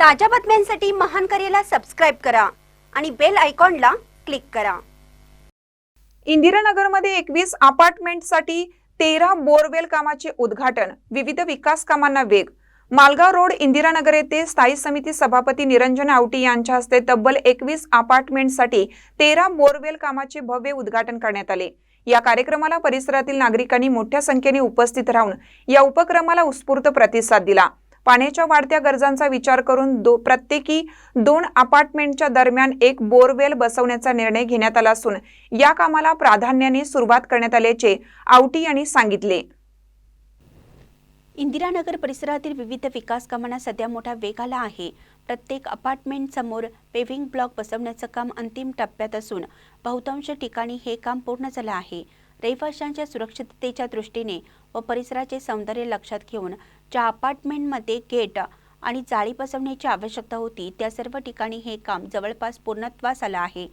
ताज्या बातम्यांसाठी महान करेला सबस्क्राईब करा आणि बेल आयकॉनला क्लिक करा. इंदिरानगरमध्ये एकवीस अपार्टमेंटसाठी तेरा बोरवेल कामाचे उद्घाटन विविध विकास कामांना वेग. मालगाव रोड इंदिरानगर येथे स्थायी समिती सभापती निरंजन आवटी यांच्या हस्ते तब्बल एकवीस अपार्टमेंटसाठी तेरा बोरवेल कामाचे भव्य उद्घाटन करण्यात आले. या कार्यक्रमाला परिसरातील नागरिकांनी मोठ्या संख्येने उपस्थित राहून या उपक्रमाला उत्स्फूर्त प्रतिसाद दिला. पाण्याच्या वाढत्या गरजांचा विचार करून दो प्रत्येकी दोन अपार्टमेंटच्या दरम्यान एक बोरवेल बसवण्याचा निर्णय घेण्यात आला असून या कामाला प्राधान्याने सुरुवात करण्यात आल्याचे आवटी यांनी सांगितले. इंदिरानगर परिसरातील विविध विकास कामांना सध्या मोठा वेग आला आहे. प्रत्येक अपार्टमेंट समोर पेव्हिंग ब्लॉक बसवण्याचं काम अंतिम टप्प्यात असून बहुतांश ठिकाणी हे काम पूर्ण झालं आहे. रहिवाशांच्या सुरक्षिततेच्या दृष्टीने व परिसराचे सौंदर्य लक्षात घेऊन ज्या अपार्टमेंटमध्ये गेट आणि जाळी बसवण्याची आवश्यकता होती त्या सर्व ठिकाणी हे काम जवळपास पूर्णत्वास आलं आहे.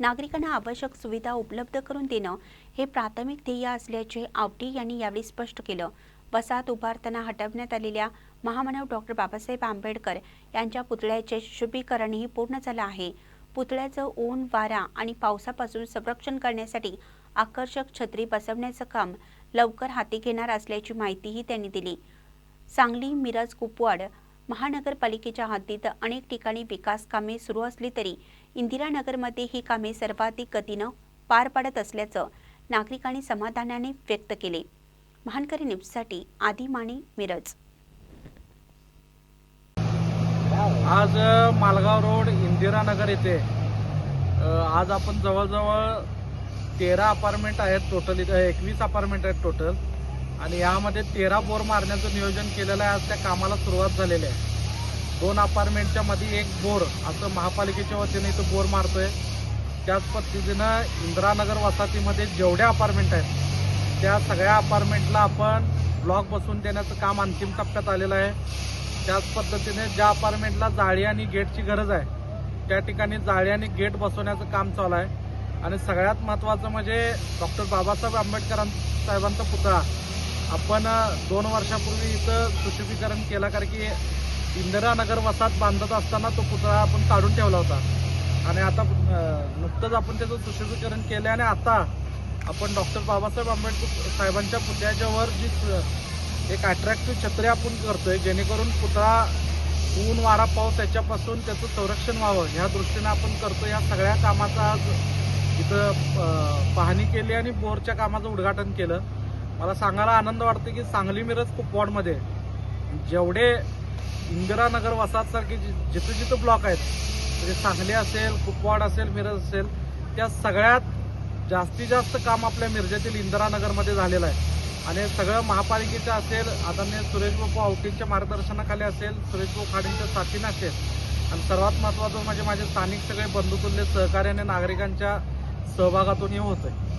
नागरिकांना आवश्यक सुविधा उपलब्ध करून देणं हे प्राथमिक ध्येय असल्याचे आवटी यांनी यावेळी स्पष्ट केलं. वसाहत उभारताना हटवण्यात आलेल्या महामानव डॉक्टर बाबासाहेब आंबेडकर यांच्या पुतळ्याचे शुभीकरणही पूर्ण झालं आहे. पुतळ्याचं ऊन वारा आणि पावसापासून संरक्षण करण्यासाठी आकर्षक छत्री बसवण्याचं काम लवकर हाती घेणार असल्याची माहितीही त्यांनी दिली. सांगली मिरज कुपवाड महानगरपालिकेच्या हद्दीत अनेक ठिकाणी विकास कामे सुरू असली तरी इंदिरानगरमध्ये ही कामे सर्वाधिक गतीनं पार पाडत असल्याचं नागरिकांनी समाधानाने व्यक्त केले. महानकरी न्यूजसाठी आदी माने मिरज. आज मालगाव रोड इंदिरानगर येथे आज आपण जवळजवळ तेरा अपार्टमेंट आहेत टोटल इथं एकवीस अपार्टमेंट आहेत टोटल आणि यामध्ये तेरा बोर मारण्याचं नियोजन केलेलं आहे. आज त्या कामाला सुरुवात झालेली आहे. दोन अपार्टमेंटच्या मध्ये एक बोर असं महापालिकेच्या वतीने इथं बोर मारतोय. त्याच पद्धतीनं इंदिरानगर वसाहतीमध्ये जेवढ्या अपार्टमेंट आहेत त्या सगळ्या अपार्टमेंटला आपण ब्लॉक बसवून देण्याचं काम अंतिम टप्प्यात आलेलं आहे. त्याच पद्धतीने ज्या अपार्टमेंटला जाळी आणि गेटची गरज आहे त्या ठिकाणी जाळी आणि गेट बसवण्याचं काम चालू आहे. आणि सगळ्यात महत्त्वाचं म्हणजे डॉक्टर बाबासाहेब आंबेडकर साहेबांचा पुतळा. आपण दोन वर्षापूर्वी इथं सुशोभीकरण केला कारण की इंदिरानगर वसाहत बांधत असताना तो पुतळा आपण काढून ठेवला होता. आणि आता नुकतंच आपण त्याचं सुशोभीकरण केलं आणि आता आपण डॉक्टर बाबासाहेब आंबेडकर साहेबांच्या पुतळ्याच्या वर जी एक अट्रॅक्टिव्ह छत्री आपण करतोय जेणेकरून पुतळा ऊन वारा पाऊस याच्यापासून त्याचं संरक्षण व्हावं. ह्या दृष्टीने आपण करतो या सगळ्या कामाचा आज इथं पाहणी केली आणि बोरच्या कामाचं उद्घाटन केलं. मला सांगायला आनंद वाटतो की सांगली मिरज कुपवाडमध्ये जेवढे इंदिरानगर वसाहतसारखे जि- जिथं जिथं ब्लॉक आहेत म्हणजे सांगली असेल कुपवाड असेल मिरज असेल त्या सगळ्यात जास्तीत जास्त काम आपल्या मिरजेतील इंदिरानगरमध्ये झालेलं आहे. आणि सगळं महापालिकेचं असेल आदरणीय सुरेश बापू आवटींच्या मार्गदर्शनाखाली असेल सुरेश भाऊ खाडींच्या साथीनं असेल. आणि सर्वात महत्त्वाचं म्हणजे माझे स्थानिक सगळे बंधुतुल्य सहकार्याने नागरिकांच्या सहभागातून हे होतंय.